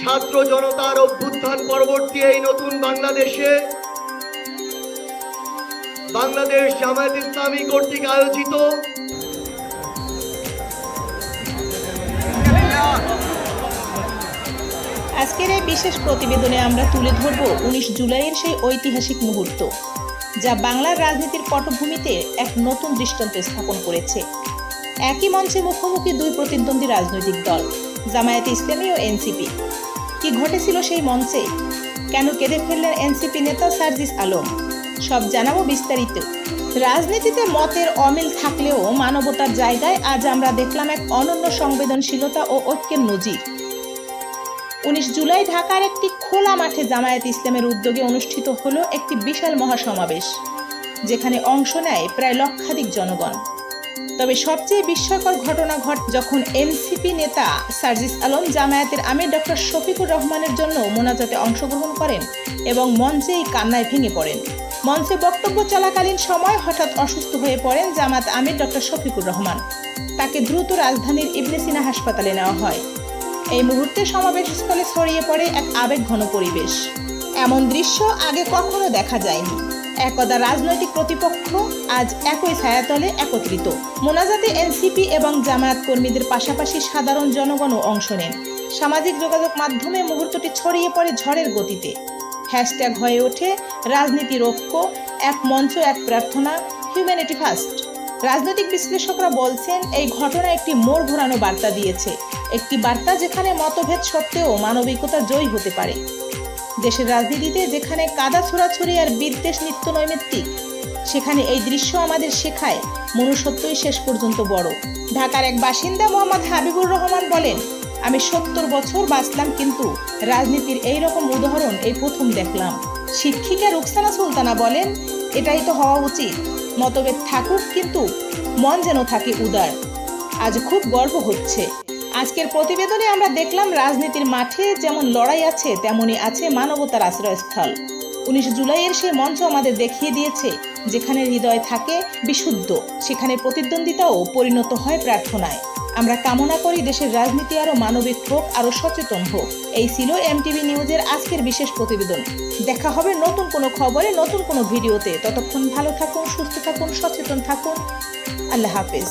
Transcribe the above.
ছাত্র জনতার অভ্যুত্থান পরবর্তী এই নতুন বাংলাদেশে। বাংলাদেশ জামায়াত ইসলামী কর্তৃক আয়োজিত। আজকের এই বিশেষ প্রতিবেদনে আমরা তুলে ধরব উনিশ জুলাইয়ের সেই ঐতিহাসিক মুহূর্ত, যা বাংলার রাজনীতির পটভূমিতে এক নতুন দৃষ্টান্ত স্থাপন করেছে। একই মঞ্চে মুখোমুখি দুই প্রতিদ্বন্দ্বী রাজনৈতিক দল। জামায়াতে ইসলামী ও এনসিপি। কি ঘটেছিল সেই মঞ্চে? কেন কেঁদে ফেললেন এনসিপি নেতা সার্জিস আলম? সব জানাব বিস্তারিত। রাজনীতিতে মতের অমিল থাকলেও মানবতার জায়গায় আজ আমরা দেখলাম এক অনন্য সংবেদনশীলতা ও ঐক্যের নজির। উনিশ জুলাই ঢাকার একটি খোলা মাঠে জামায়াত ইসলামের উদ্যোগে অনুষ্ঠিত হলো একটি বিশাল মহাসমাবেশ, যেখানে অংশ নেয় প্রায় লক্ষাধিক জনগণ। তবে সবচেয়ে বিস্ময়কর ঘটনা ঘট যখন এনসিপি নেতা সার্জিস আলম জামায়াতের আমির ডক্টর শফিকুর রহমানের জন্য মোনাজাতে অংশগ্রহণ করেন এবং মঞ্চেই কান্নায় ভেঙে পড়েন। মঞ্চে বক্তব্য চলাকালীন সময় হঠাৎ অসুস্থ হয়ে পড়েন জামাত আমির ডক্টর শফিকুর রহমান। তাকে দ্রুত রাজধানীর ইবনে সিনা হাসপাতালে নেওয়া হয়। এই মুহূর্তে সমাবেশস্থলে ছড়িয়ে পড়ে এক আবেগঘন পরিবেশ। এমন দৃশ্য আগে কখনো দেখা যায়নি। একদা রাজনৈতিক প্রতিপক্ষ আজ একই ছায়াতলে একত্রিত। মোনাজাতে এনসিপি এবং জামায়াত কর্মীদের পাশাপাশি সাধারণ জনগণও অংশ নেন। সামাজিক যোগাযোগ মাধ্যমে মুহূর্তটি ছড়িয়ে পড়ে ঝড়ের গতিতে। হ্যাশট্যাগ হয়ে ওঠে রাজনীতির ঐক্য, এক মঞ্চ, এক প্রার্থনা হিউম্যানিটি ফার্স্ট রাজনৈতিক বিশ্লেষকরা বলছেন, এই ঘটনা একটি মোড় ঘোরানো বার্তা দিয়েছে। একটি বার্তা যেখানে মতভেদ সত্ত্বেও মানবিকতা জয়ী হতে পারে। দেশের রাজনীতিতে যেখানে কাদা ছোড়াছড়ি আর বিদ্বেষ নিত্য নৈমিত্তিক সেখানে এই দৃশ্য আমাদের শেখায় মনুষ্যত্বই শেষ পর্যন্ত বড়। ঢাকার এক বাসিন্দা মোহাম্মদ হাবিবুর রহমান বলেন, আমি সত্তর বছর বাঁচলাম কিন্তু রাজনীতির এই রকম উদাহরণ এই প্রথম দেখলাম। শিক্ষিকা রুকসানা সুলতানা বলেন, এটাই তো হওয়া উচিত। মতভেদ থাকুক কিন্তু মন যেন থাকে উদার। আজ খুব গর্ব হচ্ছে। আজকের প্রতিবেদনে আমরা দেখলাম রাজনীতির মাঠে যেমন লড়াই আছে, তেমনই আছে মানবতার আশ্রয়স্থল। উনিশ জুলাইয়ের সেই মঞ্চ আমাদের দেখিয়ে দিয়েছে, যেখানে হৃদয় থাকে বিশুদ্ধ, সেখানে প্রতিদ্বন্দ্বিতাও পরিণত হয় প্রার্থনায়। আমরা কামনা করি দেশের রাজনীতি আরও মানবিক হোক, আরও সচেতন হোক। এই ছিল এমটিভি নিউজের আজকের বিশেষ প্রতিবেদন। দেখা হবে নতুন কোনো খবরে, নতুন কোনো ভিডিওতে। ততক্ষণ ভালো থাকুন, সুস্থ থাকুন, সচেতন থাকুন। আল্লাহ হাফেজ।